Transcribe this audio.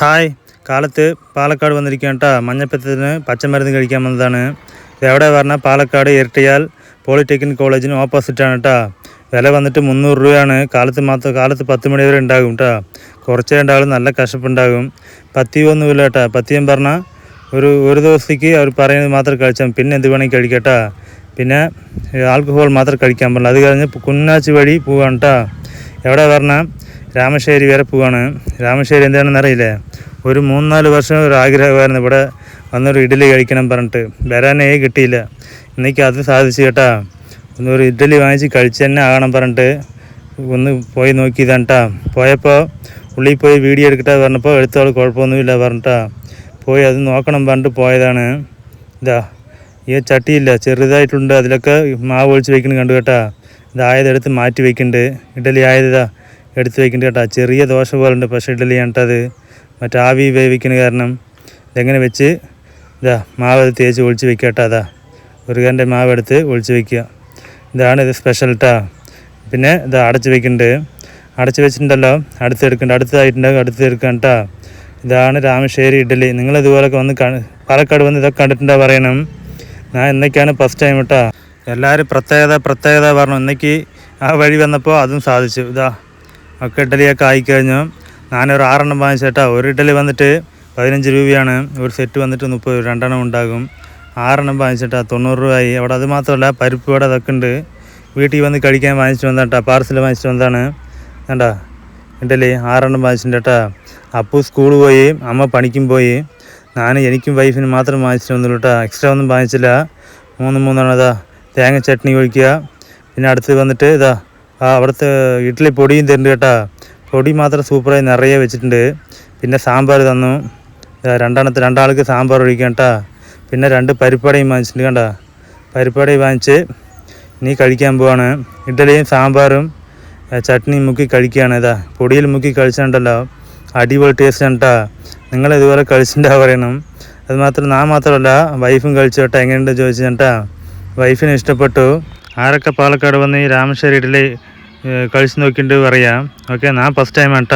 Hi. കാലത്ത് പാലക്കാട് വന്നിരിക്കുകയാണ് കേട്ടോ മഞ്ഞപ്പത്തിന് പച്ചമരുന്ന് കഴിക്കാൻ വന്നതാണ്. എവിടെ പറഞ്ഞാൽ പാലക്കാട് ഇരട്ടിയാൽ പോളിടെക്നിക് കോളേജിന് ഓപ്പോസിറ്റാണ് കേട്ടോ വില വന്നിട്ട് മുന്നൂറ് രൂപയാണ്. കാലത്ത് മാത്രം കാലത്ത് പത്ത് മണി വരെ ഉണ്ടാകും കേട്ടോ കുറച്ചേ ഉണ്ടാകും നല്ല കശപ്പുണ്ടാകും. പത്തിയൊന്നുമില്ല കേട്ടോ പത്തിയം പറഞ്ഞാൽ ഒരു ഒരു ദിവസത്തേക്ക് അവർ പറയുന്നത് മാത്രം കഴിച്ചാൽ പിന്നെ എന്ത് വേണമെങ്കിൽ കഴിക്കട്ടാ പിന്നെ ആൽക്കഹോൾ മാത്രം കഴിക്കാൻ പാടില്ല അത് കഴിഞ്ഞ് കുന്നാച്ചി വഴി പോവാണ് കേട്ടോ എവിടെ പറഞ്ഞാൽ രാമശ്ശേരി വരെ പോവാണ്. രാമശ്ശേരി എന്താണെന്ന് അറിയില്ലേ? ഒരു മൂന്നാൽ വർഷം ഒരു ആഗ്രഹമായിരുന്നു. ഇവിടെ വന്നൊരു ഇഡ്ഡലി കഴിക്കണം പറഞ്ഞിട്ട്. വരാനേ കിട്ടിയില്ല. ഇന്നേക്ക് അത് സാധിച്ചു കേട്ടാ. ഒന്നൊരു ഇഡ്ഡലി വാങ്ങിച്ച് കഴിച്ച് തന്നെ ആകണം പറഞ്ഞിട്ട് ഒന്ന് പോയി നോക്കിയതാണ് കേട്ടാ പോയപ്പോൾ ഉള്ളിൽ പോയി വീഡിയോ എടുക്കട്ടെ പറഞ്ഞപ്പോൾ എടുത്തോൾ കുഴപ്പമൊന്നുമില്ല പറഞ്ഞിട്ടാ. പോയി അത് നോക്കണം പറഞ്ഞിട്ട് പോയതാണ്. ഇതാ ഈ ചട്ടിയില്ല ചെറുതായിട്ടുണ്ട്. അതിലൊക്കെ മാവ് ഒഴിച്ച് വെക്കുന്നത് കണ്ടു കേട്ടാ. ഇതായതെടുത്ത് മാറ്റി വെക്കുന്നുണ്ട് ഇഡലി ആയത് എടുത്ത് വയ്ക്കേണ്ട കേട്ടോ. ചെറിയ ദോശ പോലെ ഉണ്ട് പക്ഷേ ഇഡലി അത് മറ്റേ ആവി വേവിക്കുന്ന കാരണം ഇതെങ്ങനെ വെച്ച് ഇതാ മാവ് അത് തേച്ച് ഒഴിച്ച് വെക്കുക കേട്ടോ. അതാ ഒരു കാരന്റെ മാവ് എടുത്ത് ഒഴിച്ച് വെക്കുക. ഇതാണ് ഇത് സ്പെഷ്യൽ കേട്ടോ പിന്നെ ഇത് അടച്ച് വെക്കുന്നുണ്ട്. അടച്ച് വെച്ചിട്ടുണ്ടല്ലോ. അടുത്ത് എടുക്കുന്നുണ്ട് അടുത്തതായിട്ടുണ്ടെങ്കിൽ അടുത്ത് കേട്ടോ ഇതാണ് രാമശ്ശേരി ഇഡലി നിങ്ങൾ ഇതുപോലൊക്കെ വന്ന് പാലക്കാട് വന്ന് ഇതൊക്കെ കണ്ടിട്ടുണ്ടോ പറയണം. ഞാൻ എന്നൊക്കെയാണ് ഫസ്റ്റ് ടൈം കേട്ടോ എല്ലാവരും പ്രത്യേകത പ്രത്യേകത പറഞ്ഞു. എന്നേക്ക് ആ വഴി വന്നപ്പോൾ അതും സാധിച്ചു. ഇതാ ഒക്കെ ഇഡലിയൊക്കെ ആയിക്കഴിഞ്ഞു. ഞാനൊരു ആറെണ്ണം വാങ്ങിച്ചേട്ടാ ഒരു ഇഡലി വന്നിട്ട് പതിനഞ്ച് രൂപയാണ്. ഒരു സെറ്റ് വന്നിട്ട് മുപ്പത് രൂപ രണ്ടെണ്ണം ഉണ്ടാകും. ആറെണ്ണം വാങ്ങിച്ചിട്ടാ തൊണ്ണൂറ് രൂപയായി. അവിടെ അത് മാത്രമല്ല പരിപ്പ് ഇവിടെ അതൊക്കെ ഉണ്ട്. വീട്ടിൽ വന്ന് കഴിക്കാൻ വാങ്ങിച്ചിട്ട് വന്നേട്ടാ പാർസൽ വാങ്ങിച്ചിട്ട് വന്നതാണ്. വേണ്ടാ ഇഡലി ആറെണ്ണം വാങ്ങിച്ചിട്ടുണ്ട് കേട്ടാ. അപ്പു സ്കൂൾ പോയി അമ്മ പണിക്കും പോയി. ഞാൻ എനിക്കും വൈഫിനും മാത്രം വാങ്ങിച്ചിട്ട് വന്നുള്ളൂ കേട്ടോ. എക്സ്ട്രാ ഒന്നും വാങ്ങിച്ചില്ല. മൂന്ന് മൂന്നെണ്ണം ഇതാ തേങ്ങ ചട്നി ഒഴിക്കുക. പിന്നെ അടുത്ത് വന്നിട്ട് ഇതാ ആ അവിടുത്തെ ഇഡ്ഡലി പൊടിയും തരുന്നുണ്ട് കേട്ടാ. പൊടി മാത്രം സൂപ്പറായി നിറയെ വെച്ചിട്ടുണ്ട്. പിന്നെ സാമ്പാർ തന്നു. രണ്ടെണ്ണത്തെ രണ്ടാൾക്ക് സാമ്പാർ ഒഴിക്കാം കേട്ടാ. പിന്നെ രണ്ട് പരിപ്പടയും വാങ്ങിച്ചിട്ടുണ്ട് കണ്ട. പരിപ്പടയും വാങ്ങിച്ച് നീ കഴിക്കാൻ പോവാണ്. ഇഡ്ഡലിയും സാമ്പാറും ചട്നിയും മുക്കി കഴിക്കുകയാണ് ഇതാ. പൊടിയിൽ മുക്കി കഴിച്ചിട്ടുണ്ടല്ലോ അടിപൊളി ടേസ്റ്റ് കണ്ടാ നിങ്ങൾ ഇതുപോലെ കഴിച്ചിട്ടുണ്ടാ പറയണം. അത് മാത്രം ഞാൻ മാത്രമല്ല വൈഫും കഴിച്ചു കേട്ടോ. എങ്ങനെയുണ്ട് ചോദിച്ചു കേട്ടാ. വൈഫിന് ഇഷ്ടപ്പെട്ടു. ആരൊക്കെ പാലക്കാട് വന്ന് ഈ രാമശ്ശേരി ഇഡലി ഏ, കഴിച്ച് നോക്കിയിട്ട് പറയാം. ഓക്കെ ഞാൻ ഫസ്റ്റ് ടൈം ആണ് ട്ടോ.